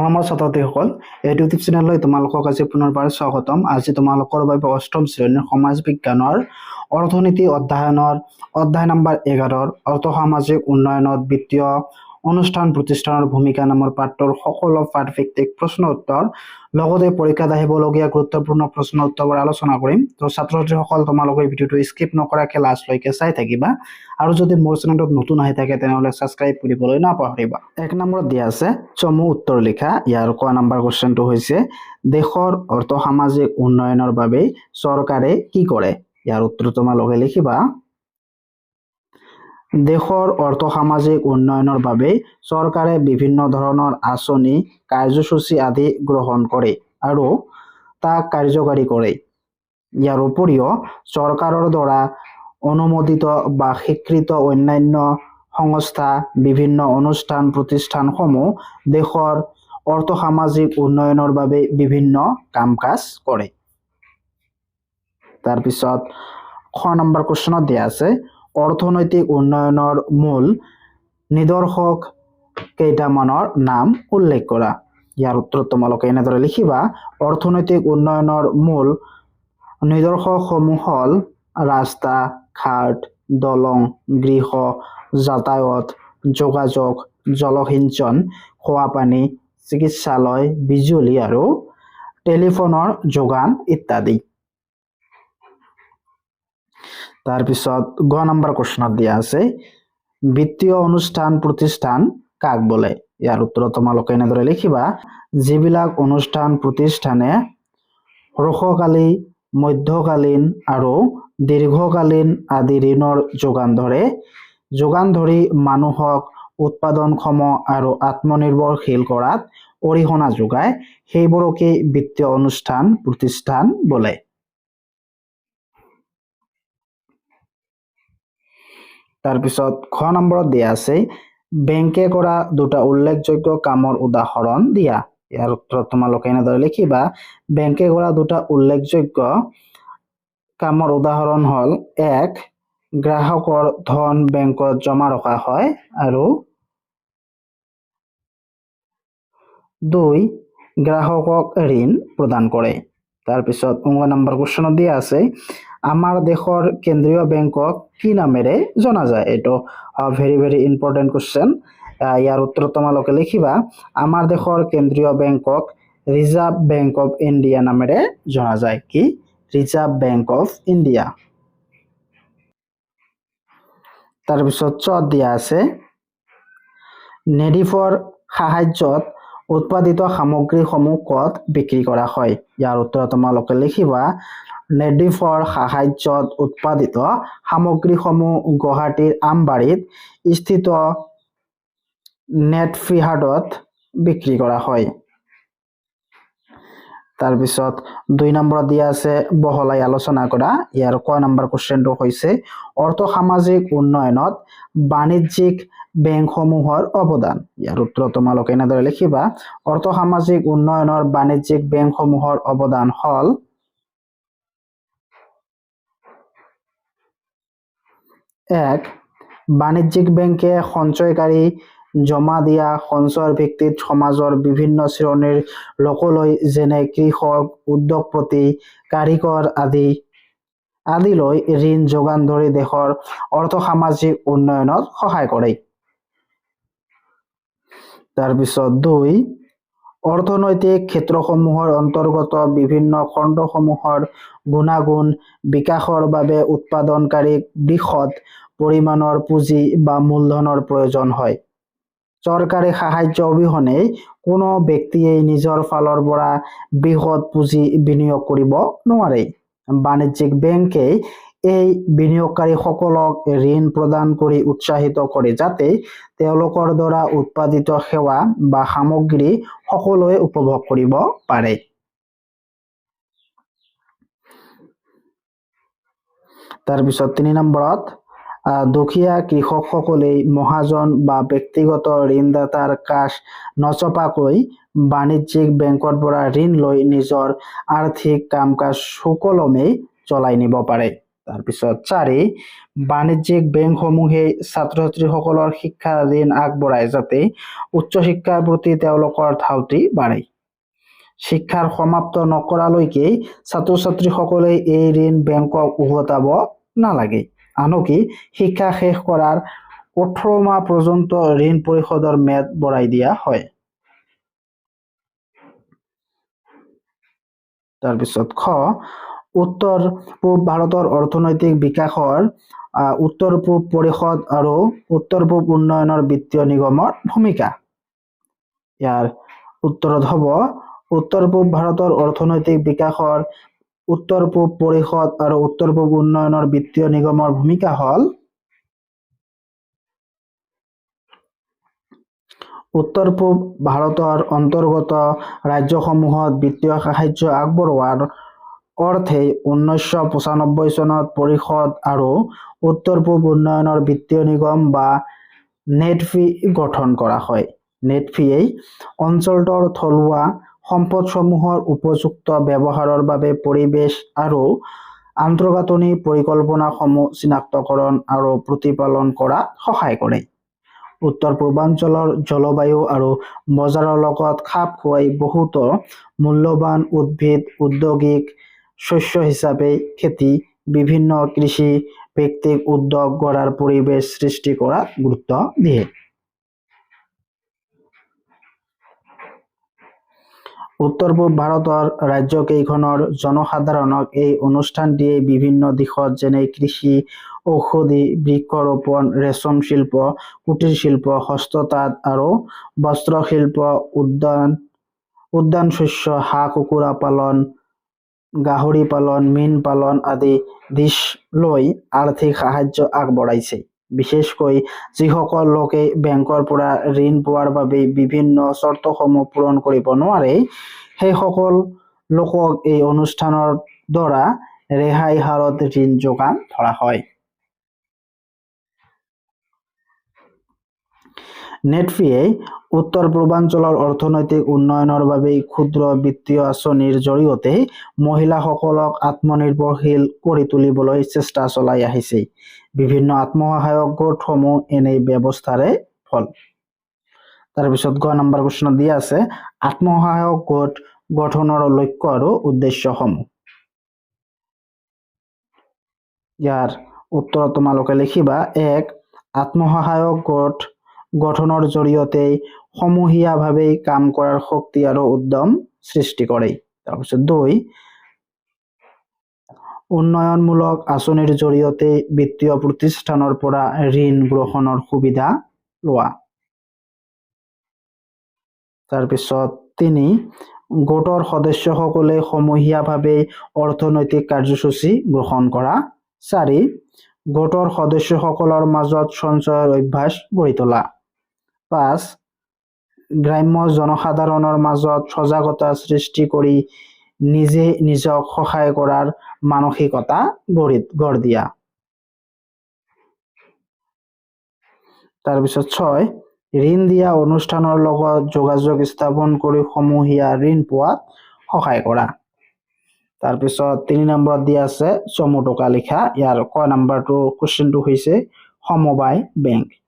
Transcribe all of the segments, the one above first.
মৰমৰ ছাত্ৰ ছাত্ৰীসকল এই ইউটিউব চেনেললৈ তোমালোকক আজি পুনৰবাৰ স্বাগতম। আজি তোমালোকৰ বাবে অষ্টম শ্ৰেণীৰ সমাজ বিজ্ঞানৰ অৰ্থনীতি অধ্যয়নৰ অধ্যায় নম্বৰ এঘাৰৰ অৰ্থ সামাজিক উন্নয়নত বিত্তীয় অনুষ্ঠান প্ৰতিষ্ঠানৰ ভূমিকা নামৰ পাঠটোৰ সকলো পাঠভিত্তিক প্ৰশ্ন উত্তৰ, লগতে পৰীক্ষাত আহিবলগীয়া গুৰুত্বপূৰ্ণ প্ৰশ্ন উত্তৰবোৰ আলোচনা কৰিম। তো ছাত্ৰ ছাত্ৰীসকল তোমালোকে ভিডিঅ'টো স্কিপ নকৰাকৈ লাষ্টলৈকে চাই থাকিবা। আৰু যদি মোৰ চেনেলটোত নতুন আহি থাকে, তেনেহ'লে ছাবস্ক্ৰাইব কৰিবলৈ নাপাহৰিবা। এক নম্বৰত দিয়া আছে, চমু উত্তৰ লিখা। ইয়াৰ ক নম্বৰ কুৱেশ্যনটো হৈছে, দেশৰ অৰ্থ সামাজিক উন্নয়নৰ বাবে চৰকাৰে কি কৰে? ইয়াৰ উত্তৰ তোমালোকে লিখিবা। দেশৰ অৰ্থ সামাজিক উন্নয়নৰ বাবে চৰকাৰে বিভিন্ন ধৰণৰ আঁচনি, কাৰ্যসূচী আদি গ্ৰহণ কৰে আৰু তাক কাৰ্যকাৰী কৰে। ইয়াৰ উপৰিও, চৰকাৰৰ দ্বাৰা অনুমোদিত বা স্বীকৃত অন্যান্য সংস্থা, বিভিন্ন অনুষ্ঠান, প্ৰতিষ্ঠানসমূহ দেশৰ অৰ্থ সামাজিক উন্নয়নৰ বাবে বিভিন্ন কাম কাজ কৰে। তাৰপিছত, খ নম্বৰ কুৱেশ্যনত দিয়া আছে অৰ্থনৈতিক উন্নয়নৰ মূল নিদৰ্শক কেইটামানৰ নাম উল্লেখ কৰা। ইয়াৰ উত্তৰ তোমালোকে এনেদৰে লিখিবা, অৰ্থনৈতিক উন্নয়নৰ মূল নিদৰ্শকসমূহ হ'ল ৰাস্তা, ঘাট, দলং, গৃহ, যাতায়ত, যোগাযোগ, জলসিঞ্চন খোৱা পানী চিকিৎসালয়, বিজুলী আৰু টেলিফোনৰ যোগান ইত্যাদি। তাৰপিছত গ নম্বৰ কুৱেশ্যনত দিয়া আছে, বিত্তীয় অনুষ্ঠান, প্ৰতিষ্ঠান কাক বোলে? ইয়াৰ উত্তৰ তোমালোকে এনেদৰে লিখিবা, যিবিলাক অনুষ্ঠান, প্ৰতিষ্ঠানে হ্ৰস্বকালী মধ্যকালীন আৰু দীৰ্ঘকালীন আদি ঋণৰ যোগান ধৰে, যোগান ধৰি মানুহক উৎপাদনক্ষম আৰু আত্মনিৰ্ভৰশীল কৰাত অৰিহণা যোগায়, সেইবোৰকে বিত্তীয় অনুষ্ঠান, প্ৰতিষ্ঠান বোলে। তাৰপিছত খ নম্বৰত দিয়া আছে বেংকে কৰা দুটা উল্লেখযোগ্য কামৰ উদাহৰণ দিয়া। ইয়াৰ উত্তৰত তোমালোকে এনেদৰে লিখিবা, বেংকে কৰা দুটা উল্লেখযোগ্য কামৰ উদাহৰণ হ'ল, এক, গ্ৰাহকৰ ধন বেংকত জমা ৰখা হয় আৰু দুই, গ্ৰাহকক ঋণ প্ৰদান কৰে। তাৰপিছত নম্বৰ কুৱেশ্যনত দিয়া আছে আমাৰ দেশৰ কেন্দ্ৰীয় বেংকক কি নামেৰে জনা যায়? এইটো ভেৰি ভেৰি ইম্পৰ্টেণ্ট কুৱেশ্যন ইয়াৰ উত্তৰ তোমালোকে লিখিবা। আমাৰ দেশৰ কেন্দ্ৰীয় বেংকক ৰিজাৰ্ভ বেংক অফ ইণ্ডিয়া নামেৰে জনা যায়। কি? ৰিজাৰ্ভ বেংক অফ ইণ্ডিয়া তাৰপিছত চত দিয়া আছে। নেডিফৰ সাহায্যত উৎপাদিত সামগ্ৰীসমূহ ক'ত বিক্ৰী কৰা হয়? ইয়াৰ উত্তৰ তোমালোকে লিখিবা। নেডিফৰ সাহায্যত উৎপাদিত সামগ্ৰীসমূহ গুৱাহাটীৰ আমবাৰীত স্থিত নেটফ্ৰিহাৰ্ডত বিক্ৰী কৰা হয়। তাৰপিছত দুই নম্বৰত দিয়া আছে বহলাই আলোচনা কৰা। ইয়াৰ ক নম্বৰ কুৱেশ্যনটো হৈছে অৰ্থ সামাজিক উন্নয়নত বাণিজ্যিক বেংকসমূহৰ অৱদান? ইয়াৰ উত্তৰ তোমালোকে এনেদৰে লিখিবা অৰ্থ সামাজিক উন্নয়নৰ বাণিজ্যিক বেংকসমূহৰ অৱদান হ'ল এক, বাণিজ্যিক বেংকে সঞ্চয়কাৰী জমা দিয়া সঞ্চয়ৰ ভিত্তিত সমাজৰ বিভিন্ন শ্ৰেণীৰ লোকলৈ যেনে কৃষক, উদ্যোগপতি, কাৰিকৰ আদি, আদিলৈ ঋণ যোগান ধৰি দেশৰ অৰ্থ সামাজিক উন্নয়নত সহায় কৰে। তাৰপিছত দুই অৰ্থনৈতিক ক্ষেত্ৰসমূহৰ অন্তৰ্গত বিভিন্ন খণ্ডসমূহৰ গুণাগুণ বিকাশৰ বাবে উৎপাদনকাৰীক বৃহৎ পৰিমাণৰ পুঁজি বা মূলধনৰ প্ৰয়োজন হয়। চৰকাৰী সাহায্য অবিহনে কোনো ব্যক্তিয়েই নিজৰ ফালৰ পৰা বৃহৎ পুঁজি বিনিয়োগ কৰিব নোৱাৰে বাণিজ্যিক বেংকে এই বিনিয়োগকাৰীসকলক ঋণ প্ৰদান কৰি উৎসাহিত কৰে যাতে তেওঁলোকৰ দ্বাৰা উৎপাদিত সেৱা বা সামগ্ৰী সকলোৱে উপভোগ কৰিব পাৰে। তাৰপিছত তিনি নম্বৰত দুখীয়া কৃষকসকলেই মহাজন বা ব্যক্তিগত ঋণদাতাৰ কাষ নচপাকৈ বাণিজ্যিক বেংকৰ পৰা ঋণ লৈ নিজৰ আৰ্থিক কাম কাজ সুকলমে চলাই নিব পাৰে। তাৰপিছত চাৰি, বাণিজ্যিক বেংকসমূহে ছাত্ৰ ছাত্ৰীসকলৰ শিক্ষা ঋণ আগবঢ়ায় যাতে উচ্চ শিক্ষাৰ প্ৰতি তেওঁলোকৰ ধাউতি বাঢ়ে। শিক্ষাৰ সমাপ্ত নকৰালৈকে ছাত্ৰ ছাত্ৰীসকলে এই ঋণ বেংকক উভতাব নালাগে। আনকি শিক্ষা শেষ কৰাৰ ওঠৰ মাহ পৰ্যন্ত ঋণ পৰিশোধৰ ম্যাদ বঢ়াই দিয়া হয়। তাৰপিছত খ উত্তৰ পূব ভাৰতৰ অৰ্থনৈতিক বিকাশৰ উত্তৰ পূব পৰিষদ আৰু উত্তৰ পূব উন্নয়নৰ বিত্তীয় নিগমৰ ভূমিকা। ইয়াৰ উত্তৰত হ'ব উত্তৰ পূব ভাৰতৰ অৰ্থনৈতিক বিকাশৰ উত্তৰ পূব পৰিষদ আৰু উত্তৰ পূব উন্নয়নৰ বিত্তীয় নিগমৰ ভূমিকা হ'ল উত্তৰ পূব ভাৰতৰ অন্তৰ্গত ৰাজ্যসমূহত বিত্তীয় সাহায্য আগবঢ়োৱাৰ অৰ্থে ঊনৈছশ পঁচানব্বৈ চনত পৰিষদ আৰু উত্তৰ পূব উন্নয়নৰ বিত্তীয় নিগম বা নেটফি গঠন কৰা হয়। নেটফিয়ে অঞ্চলটোৰ থলুৱা সম্পদসমূহৰ উপযুক্ত ব্যৱহাৰৰ বাবে পৰিৱেশ আৰু আন্তঃগাঁথনি পৰিকল্পনাসমূহ চিনাক্তকৰণ আৰু প্ৰতিপালন কৰাত সহায় কৰে। উত্তৰ পূৰ্বাঞ্চলৰ জলবায়ু আৰু বজাৰৰ লগত খাপ খুৱাই বহুতো মূল্যৱান উদ্ভিদ ঔদ্যোগিক শস্য হিচাপে খেতি বিভিন্ন কৃষি ভিত্তিক উদ্যোগ গঢ়াৰ পৰিৱেশ সৃষ্টি কৰাত গুৰুত্ব দিয়ে। উত্তৰ পূব ভাৰতৰ ৰাজ্যকেইখনৰ জনসাধাৰণক এই অনুষ্ঠানটিয়ে বিভিন্ন দিশত যেনে কৃষি, ঔষধি, বৃক্ষৰোপণ, ৰেচম শিল্প, কুটিৰ শিল্প, হস্ততাঁত আৰু বস্ত্ৰ শিল্প উদ্যান উদ্যান শস্য হাঁহ কুকুৰা পালন গাহৰি পালন, মীন পালন আদি দিশ লৈ আৰ্থিক সাহায্য আগবঢ়াইছে। বিশেষকৈ যিসকল লোকে বেংকৰ পৰা ঋণ পোৱাৰ বাবে বিভিন্ন চৰ্তসমূহ পূৰণ কৰিব নোৱাৰে, সেইসকল লোকক এই অনুষ্ঠানৰ দ্বাৰা ৰেহাই হাৰত ঋণ যোগান ধৰা হয়। নেটফিয়ে উত্তৰ পূৰ্বাঞ্চলৰ অৰ্থনৈতিক উন্নয়নৰ বাবে ক্ষুদ্ৰ বিত্তীয় আঁচনিৰ জৰিয়তে মহিলাসকলক আত্মনিৰ্ভৰশীল কৰি তুলিবলৈ চেষ্টা চলাই আহিছে। বিভিন্ন আত্মসহায়ক গোটসমূহ এনে ব্যৱস্থাৰে ফল। তাৰপিছত গ নম্বৰ কুৱেশ্যনত দিয়া আছে, আত্মসহায়ক গোট গঠনৰ লক্ষ্য আৰু উদ্দেশ্যসমূহ। ইয়াৰ উত্তৰ তোমালোকে লিখিবা, এক, আত্মসহায়ক গোট গঠনৰ জৰিয়তে সমূহীয়াভাৱে কাম কৰাৰ শক্তি আৰু উদ্যম সৃষ্টি কৰে। তাৰপিছত দুই, উন্নয়নমূলক আঁচনিৰ জৰিয়তে বিত্তীয় প্ৰতিষ্ঠানৰ পৰা ঋণ গ্ৰহণৰ সুবিধা লোৱা। তাৰপিছত তিনি, গোটৰ সদস্যসকলে সমূহীয়াভাৱে অৰ্থনৈতিক কাৰ্যসূচী গ্ৰহণ কৰা। চাৰি, গোটৰ সদস্যসকলৰ মাজত সঞ্চয়ৰ অভ্যাস গঢ়ি তোলা। পাঁচ, গ্ৰাম্য জনসাধাৰণৰ মাজত সজাগতা সৃষ্টি কৰি নিজে নিজক সহায় কৰাৰ মানসিকতা গঢ়ি, গঢ় দিয়া। তাৰপিছত ছয়, ঋণ দিয়া অনুষ্ঠানৰ লগত যোগাযোগ স্থাপন কৰি সমূহীয়া ঋণ পোৱাত সহায় কৰা। তাৰপিছত তিনি নম্বৰত দিয়া আছে চমু টকা লিখা। ইয়াৰ ক নম্বৰটো কুৱেশ্যনটো হৈছে সমবায় বেংক।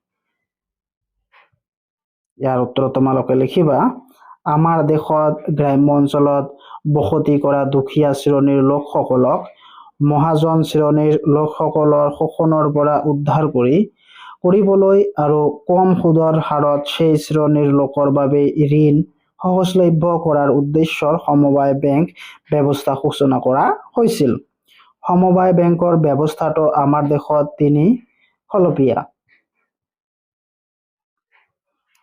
ইয়াৰ উত্তৰ তোমালোকে লিখিবা। আমাৰ দেশত, গ্ৰাম্য অঞ্চলত বসতি কৰা দুখীয়া শ্ৰেণীৰ লোকসকলক, মহাজন শ্ৰেণীৰ লোকসকলৰ শোষণৰ পৰা উদ্ধাৰ কৰি কৰিবলৈ আৰু কম সুদৰ হাৰত সেই শ্ৰেণীৰ লোকৰ বাবে ঋণ সহজলভ্য কৰাৰ উদ্দেশ্যৰ সমবায় বেংক ব্যৱস্থা সূচনা কৰা হৈছিল। সমবায় বেংকৰ ব্যৱস্থাটো আমাৰ দেশত তিনি খলপীয়া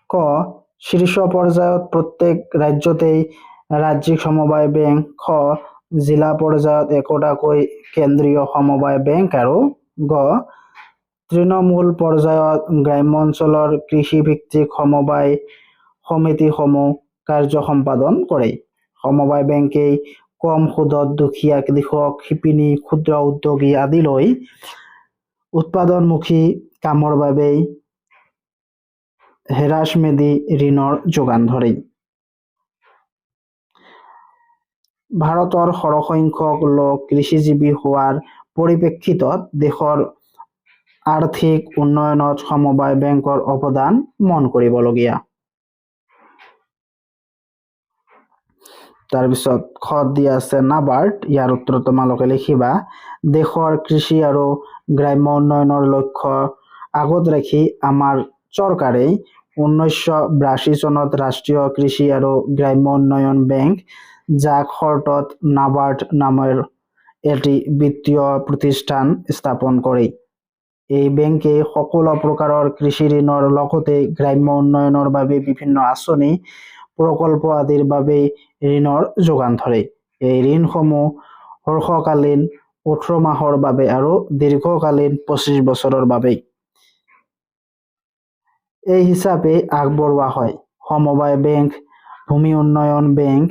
ক শীৰ্ষ পৰ্যায়ত প্ৰত্যেক ৰাজ্যতেই ৰাজ্যিক সমবায় বেংক খ, জিলা পৰ্যায়ত একোটাকৈ কেন্দ্ৰীয় সমবায় বেংক আৰু গ, তৃণমূল পৰ্যায়ত গ্ৰাম্য অঞ্চলৰ কৃষিভিত্তিক সমবায় সমিতিসমূহ কাৰ্য সম্পাদন কৰে। সমবায় বেংকেই কম সুদত দুখীয়া কৃষক, শিপিনী, ক্ষুদ্ৰ উদ্যোগী আদিলৈ উৎপাদনমুখী কামৰ বাবে হেৰাচমেদি ঋণৰ যোগান ধৰে ভাৰতৰ সৰহসংখ্যক লোক কৃষিজীৱী হোৱাৰ পৰিপ্ৰেক্ষিতত দেশৰ আৰ্থিক উন্নয়নত সমবায় বেংকৰ অৱদান মন কৰিবলগীয়া। তাৰপিছত খত দিয়া আছে নাবাৰ্ড, ইয়াৰ উত্তৰ তোমালোকে লিখিবা। দেশৰ কৃষি আৰু গ্ৰাম্য উন্নয়নৰ লক্ষ্য আগত ৰাখি আমাৰ চৰকাৰে বিৰাশী চনত ৰাষ্ট্ৰীয় কৃষি আৰু গ্ৰাম্য উন্নয়ন বেংক, যাক শৰ্তত নাবাৰ্ড নামেৰ এটি বিত্তীয় প্ৰতিষ্ঠান স্থাপন কৰে। এই বেংকে সকলো প্ৰকাৰৰ কৃষি ঋণৰ লগতে গ্ৰাম্য উন্নয়নৰ বাবে বিভিন্ন আঁচনি, প্ৰকল্প আদিৰ বাবে ঋণৰ যোগান ধৰে। এই ঋণসমূহ হৰ্ষকালীন ওঠৰ মাহৰ বাবে আৰু দীৰ্ঘকালীন পঁচিছ বছৰৰ বাবে এই হিচাপে আগবঢ়োৱা হয়। সমবায় বেংক ভূমি উন্নয়ন বেংক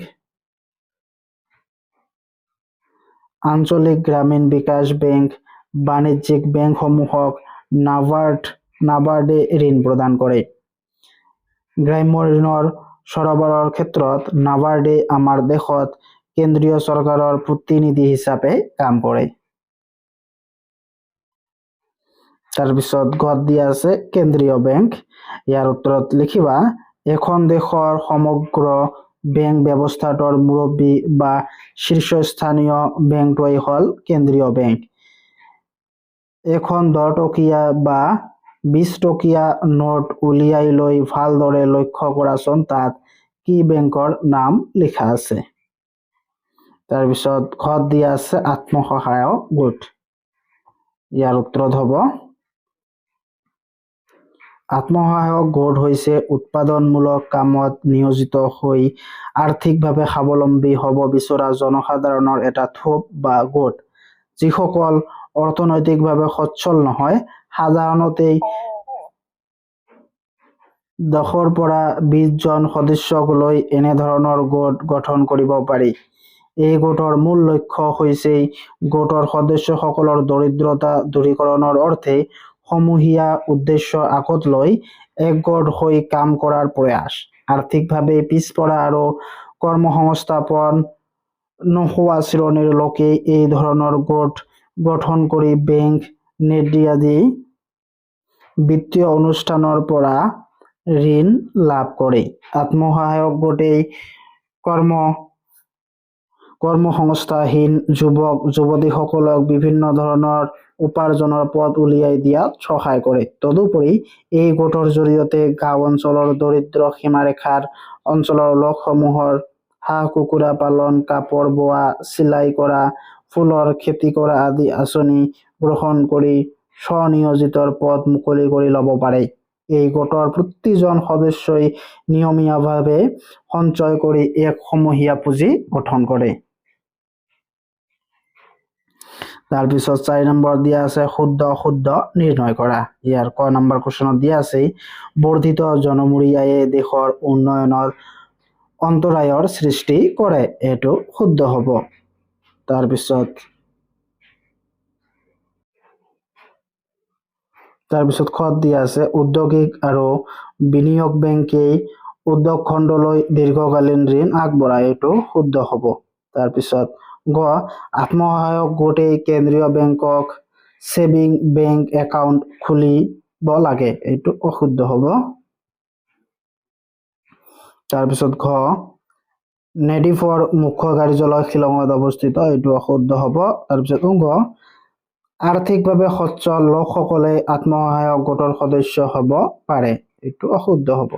আঞ্চলিক গ্ৰামীণ বিকাশ বেংক বাণিজ্যিক বেংকসমূহক নাবাৰ্ড নাবাৰ্ডে ঋণ প্ৰদান কৰে গ্ৰাম্য ঋণৰ সৰবৰাহৰ ক্ষেত্ৰত নাবাৰ্ডে আমাৰ দেশত কেন্দ্ৰীয় চৰকাৰৰ প্ৰতিনিধি হিচাপে কাম কৰে। তাৰপিছত গত দিয়া আছে কেন্দ্ৰীয় বেংক। ইয়াৰ উত্তৰত লিখিবা, এখন দেশৰ সমগ্ৰ বেংক ব্যৱস্থাটোৰ মুৰব্বী বা শীৰ্ষস্থানীয় বেংকটোৱেই হ'ল কেন্দ্ৰীয় বেংক। এখন দহ বা বিছ টকীয়া নোট উলিয়াই লৈ ভালদৰে লক্ষ্য কৰাচোন তাত কি বেংকৰ নাম লিখা আছে। তাৰপিছত ঘৰত দিয়া আছে আত্মসহায়ক গোট। ইয়াৰ উত্তৰত হ'ব আত্মসহায়ক গোট হৈছে উৎপাদনমূলক কামত নিয়োজিত হৈ আৰ্থিকভাৱে স্বাৱলম্বী হ'ব বিচৰা জনসাধাৰণৰ এটা থোপ বা গোট। যিসকল অৰ্থনৈতিকভাৱে সচ্ছল নহয় সাধাৰণতে দহৰ পৰা বিশজন সদস্যক লৈ এনেধৰণৰ গোট গঠন কৰিব পাৰি। এই গোটৰ মূল লক্ষ্য হৈছে গোটৰ সদস্যসকলৰ দৰিদ্ৰতা দূৰীকৰণৰ অৰ্থে সমূহীয়া উদ্দেশ্য আগত লৈ একগোট হৈ কাম কৰাৰ প্ৰয়াস। আৰ্থিকভাৱে পিছপৰা আৰু কৰ্মসংস্থাপন নোহোৱা শ্ৰেণীৰ লোকে এই ধৰণৰ গোট গঠন কৰি বেংক নিদি আদি বিত্তীয় অনুষ্ঠানৰ পৰা ঋণ লাভ কৰে। আত্মসহায়ক গোটেই কৰ্ম, কৰ্মসংস্থাহীন যুৱক, যুৱতীসকলক বিভিন্ন ধৰণৰ উপাৰ্জনৰ পথ উলিয়াই দিয়াত সহায় কৰে। তদুপৰি, এই গোটৰ জৰিয়তে গাঁও অঞ্চলৰ দৰিদ্ৰ সীমাৰেখাৰ অঞ্চলৰ লোকসমূহৰ হাঁহ কুকুৰা পালন, কাপোৰ বোৱা, চিলাই কৰা, ফুলৰ খেতি কৰা আদি আঁচনি গ্ৰহণ কৰি স্বনিয়োজিতৰ পথ মুকলি কৰি ল'ব পাৰে। এই গোটৰ প্ৰতিজন সদস্যই নিয়মীয়াভাৱে সঞ্চয় কৰি এক সমূহীয়া পুঁজি গঠন কৰে। তাৰপিছত চাৰি নম্বৰ দিয়া আছে শুদ্ধ শুদ্ধ নিৰ্ণয় কৰা। ইয়াৰ ক নম্বৰ কুৱেশ্যনত দিয়া আছে, বৰ্ধিত জনমূৰিয়ায়ে দেশৰ উন্নয়নৰ অন্তৰায়ৰ সৃষ্টি কৰে, এইটো শুদ্ধ হ'ব। তাৰপিছত তাৰপিছত খত দিয়া আছে, উদ্যোগিক আৰু বিনিয়োগ বেংকেই উদ্যোগ খণ্ডলৈ দীৰ্ঘকালীন ঋণ আগবঢ়ায় এইটো শুদ্ধ হ'ব। তাৰপিছত গ, আত্মসহায়ক গোটেই কেন্দ্ৰীয় বেংকক ছেভিং বেংক একাউণ্ট খুলিব লাগে। এইটো অশুদ্ধ হ'ব। তাৰপিছত ঘ নেডিফৰ মুখ্য কাৰ্যালয় শ্বিলঙত অৱস্থিত, এইটো অশুদ্ধ হ'ব। তাৰপিছত গ আৰ্থিকভাৱে সচ্ছল লোকসকলে আত্মসহায়ক গোটৰ সদস্য হ'ব পাৰে, এইটো অশুদ্ধ হ'ব।